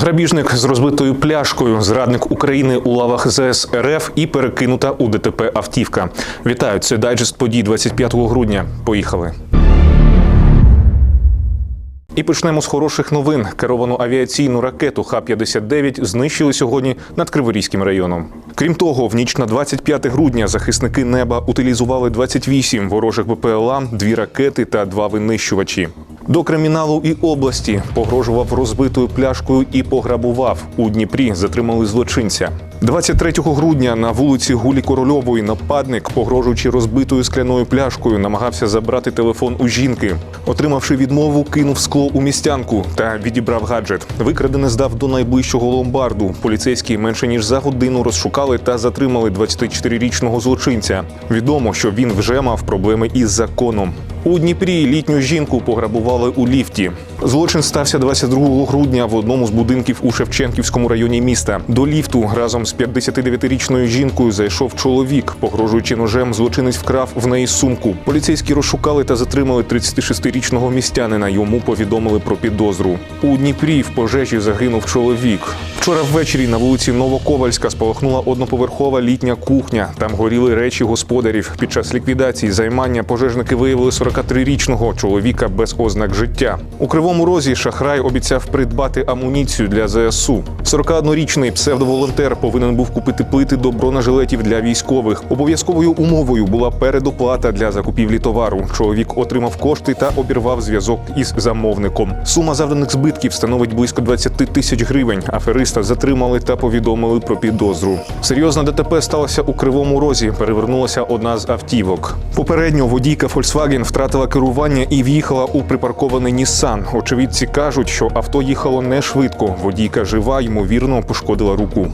Грабіжник з розбитою пляшкою, зрадник України у лавах ЗС РФ і перекинута у ДТП автівка. Вітаю, це дайджест подій 25 грудня. Поїхали. І почнемо з хороших новин. Керовану авіаційну ракету Х-59 знищили сьогодні над Криворізьким районом. Крім того, в ніч на 25 грудня захисники неба утилізували 28 ворожих БПЛА, дві ракети та два винищувачі. До криміналу і області погрожував розбитою пляшкою і пограбував. У Дніпрі затримали злочинця. 23 грудня на вулиці Гулі Корольової нападник, погрожуючи розбитою скляною пляшкою, намагався забрати телефон у жінки. Отримавши відмову, кинув скло у містянку та відібрав гаджет. Викрадене здав до найближчого ломбарду. Поліцейські менше ніж за годину розшукали та затримали 24-річного злочинця. Відомо, що він вже мав проблеми із законом. У Дніпрі літню жінку пограбували у ліфті. Злочин стався 22 грудня в одному з будинків у Шевченківському районі міста. До ліфту разом з 59-річною жінкою зайшов чоловік. Погрожуючи ножем, злочинець вкрав в неї сумку. Поліцейські розшукали та затримали 36-річного містянина. Йому повідомили про підозру. У Дніпрі в пожежі загинув чоловік. Вчора ввечері на вулиці Новоковальська спалахнула одноповерхова літня кухня. Там горіли речі господарів. Під час ліквідації займання пожежники виявили 43-річного чоловіка без ознак життя. У кривому розі шахрай обіцяв придбати амуніцію для ЗСУ. 41-річний псевдоволонтер повинен був купити плити до бронежилетів для військових. Обов'язковою умовою була передоплата для закупівлі товару. Чоловік отримав кошти та обірвав зв'язок із замовником. Сума завданих збитків становить близько 20 тисяч гривень. Афериста затримали та повідомили про підозру. Серйозна ДТП сталося у кривому розі. Перевернулася одна з автівок. Попередньо водійка Volkswagen втратила керування і в'їхала у припаркований Nissan. Очевидці кажуть, що авто їхало не швидко. Водійка жива, ймовірно, пошкодила руку.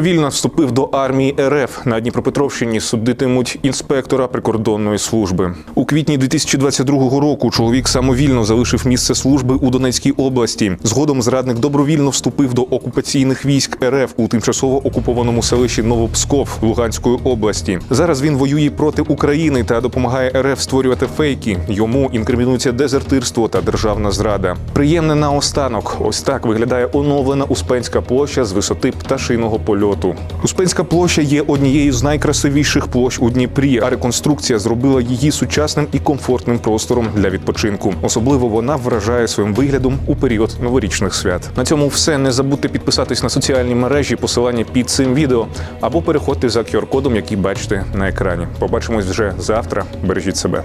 Добровільно вступив до армії РФ на Дніпропетровщині. Судитимуть інспектора прикордонної служби. У квітні 2022 року чоловік самовільно залишив місце служби у Донецькій області. Згодом зрадник добровільно вступив до окупаційних військ РФ у тимчасово окупованому селищі Новопсков Луганської області. Зараз він воює проти України та допомагає РФ створювати фейки. Йому інкримінується дезертирство та державна зрада. Приємне наостанок. Ось так виглядає оновлена Успенська площа з висоти пташиного польоту. Успенська площа є однією з найкрасивіших площ у Дніпрі, а реконструкція зробила її сучасним і комфортним простором для відпочинку. Особливо вона вражає своїм виглядом у період новорічних свят. На цьому все. Не забудьте підписатись на соціальні мережі, посилання під цим відео або переходьте за QR-кодом, який бачите на екрані. Побачимось вже завтра. Бережіть себе.